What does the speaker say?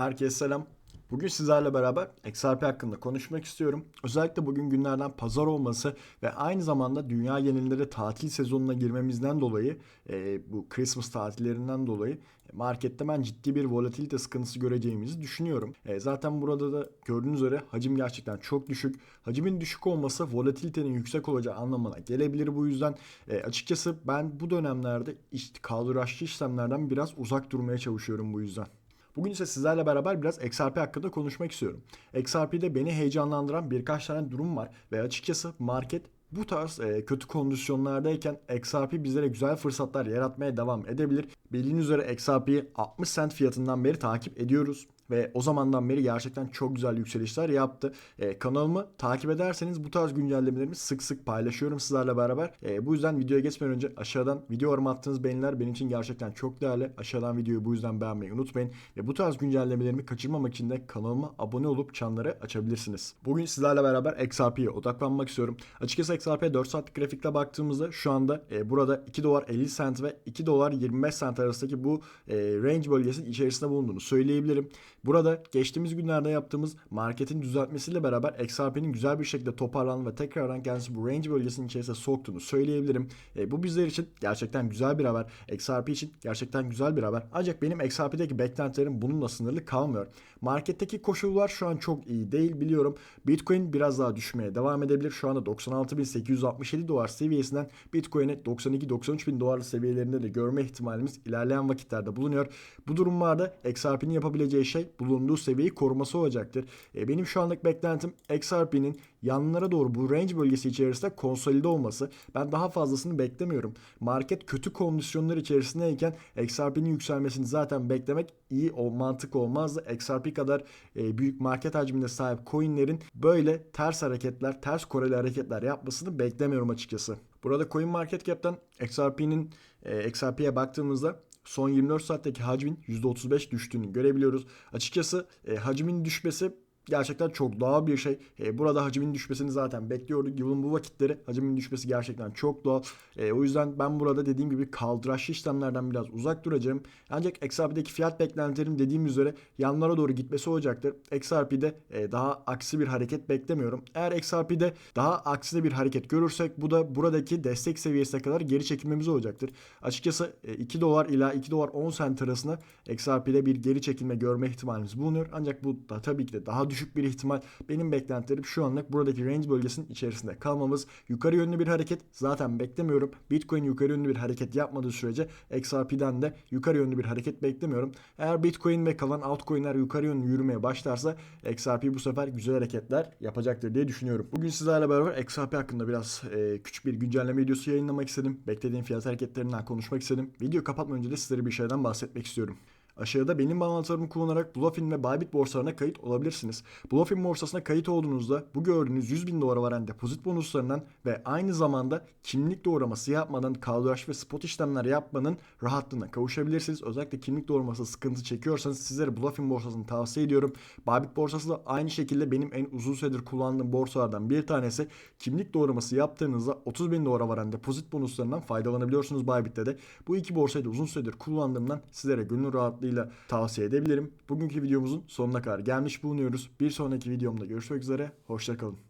Herkese selam. Bugün sizlerle beraber XRP hakkında konuşmak istiyorum. Özellikle bugün günlerden pazar olması ve aynı zamanda dünya genelinde tatil sezonuna girmemizden dolayı e, bu Christmas tatillerinden dolayı markette ben ciddi bir volatilite sıkıntısı göreceğimizi düşünüyorum. E, zaten burada da gördüğünüz üzere hacim gerçekten çok düşük. Hacimin düşük olması volatilitenin yüksek olacağı anlamına gelebilir. Bu yüzden e, açıkçası ben bu dönemlerde işte kaldıraçlı işlemlerden biraz uzak durmaya çalışıyorum bu yüzden. Bugün ise sizlerle beraber biraz XRP hakkında konuşmak istiyorum. XRP'de beni heyecanlandıran birkaç tane durum var ve açıkçası market bu tarz e, kötü kondisyonlardayken XRP bizlere güzel fırsatlar yaratmaya devam edebilir. Bildiğiniz üzere XRP'yi 60 cent fiyatından beri takip ediyoruz ve o zamandan beri gerçekten çok güzel yükselişler yaptı. E, kanalımı takip ederseniz bu tarz güncellemelerimi sık sık paylaşıyorum sizlerle beraber. E, bu yüzden videoya geçmeden önce aşağıdan video yorum attığınız beğeniler benim için gerçekten çok değerli. Aşağıdan videoyu bu yüzden beğenmeyi unutmayın. Ve bu tarz güncellemelerimi kaçırmamak için de kanalıma abone olup çanları açabilirsiniz. Bugün sizlerle beraber XRP'ye odaklanmak istiyorum. Açıkçası XRP 4 saatlik grafikte baktığımızda şu anda e, burada 2 dolar 50 cent ve 2 dolar 25 cent arasındaki bu e, range bölgesinin içerisinde bulunduğunu söyleyebilirim. Burada geçtiğimiz günlerde yaptığımız marketin düzeltmesiyle beraber XRP'nin güzel bir şekilde toparlandı ve tekrardan kendisi bu range bölgesinin içerisine soktuğunu söyleyebilirim. E, bu bizler için gerçekten güzel bir haber. XRP için gerçekten güzel bir haber. Ancak benim XRP'deki beklentilerim bununla sınırlı kalmıyor. Marketteki koşullar şu an çok iyi değil biliyorum. Bitcoin biraz daha düşmeye devam edebilir. Şu anda 96.867 dolar seviyesinden Bitcoin'i 92-93 bin dolar seviyelerinde de görme ihtimalimiz ilerleyen vakitlerde bulunuyor. Bu durumlarda XRP'nin yapabileceği şey bulunduğu seviyeyi koruması olacaktır. E, benim şu anlık beklentim XRP'nin yanlara doğru bu range bölgesi içerisinde konsolide olması. Ben daha fazlasını beklemiyorum. Market kötü kondisyonlar içerisindeyken XRP'nin yükselmesini zaten beklemek iyi o mantık olmazdı. XRP kadar e, büyük market hacmine sahip coinlerin böyle ters hareketler, ters koreli hareketler yapmasını beklemiyorum açıkçası. Burada CoinMarketCap'ten XRP'nin e, XRP'ye baktığımızda son 24 saatteki hacmin %35 düştüğünü görebiliyoruz. Açıkçası e, hacmin düşmesi gerçekten çok doğal bir şey. E, burada hacmin düşmesini zaten bekliyorduk. Yılın bu vakitleri hacmin düşmesi gerçekten çok doğal. E, o yüzden ben burada dediğim gibi kaldıraçlı işlemlerden biraz uzak duracağım. Ancak XRP'deki fiyat beklentilerim dediğim üzere yanlara doğru gitmesi olacaktır. XRP'de e, daha aksi bir hareket beklemiyorum. Eğer XRP'de daha aksine bir hareket görürsek bu da buradaki destek seviyesine kadar geri çekilmemiz olacaktır. Açıkçası e, 2 dolar ila 2 dolar 10 sent arasında XRP'de bir geri çekilme görme ihtimalimiz bulunuyor. Ancak bu da tabii ki de daha düşük bir ihtimal. Benim beklentilerim şu anlık buradaki range bölgesinin içerisinde kalmamız. Yukarı yönlü bir hareket zaten beklemiyorum. Bitcoin yukarı yönlü bir hareket yapmadığı sürece XRP'den de yukarı yönlü bir hareket beklemiyorum. Eğer Bitcoin ve kalan altcoin'ler yukarı yönlü yürümeye başlarsa XRP bu sefer güzel hareketler yapacaktır diye düşünüyorum. Bugün sizlerle beraber XRP hakkında biraz e, küçük bir güncelleme videosu yayınlamak istedim. Beklediğim fiyat hareketlerinden konuşmak istedim. Video kapatmadan önce de sizlere bir şeyden bahsetmek istiyorum. Aşağıda benim bağlantılarımı kullanarak Bluffin ve Bybit borsalarına kayıt olabilirsiniz. Bluffin borsasına kayıt olduğunuzda bu gördüğünüz 100 bin dolara varan depozit bonuslarından ve aynı zamanda kimlik doğraması yapmadan kaldıraç ve spot işlemler yapmanın rahatlığına kavuşabilirsiniz. Özellikle kimlik doğraması sıkıntı çekiyorsanız sizlere Bluffin borsasını tavsiye ediyorum. Bybit borsası da aynı şekilde benim en uzun süredir kullandığım borsalardan bir tanesi. Kimlik doğraması yaptığınızda 30 bin dolara varan depozit bonuslarından faydalanabiliyorsunuz Bybit'te de. Bu iki borsayı da uzun süredir kullandığımdan sizlere gönül rahatlığı rahatlıkla tavsiye edebilirim. Bugünkü videomuzun sonuna kadar gelmiş bulunuyoruz. Bir sonraki videomda görüşmek üzere. Hoşçakalın.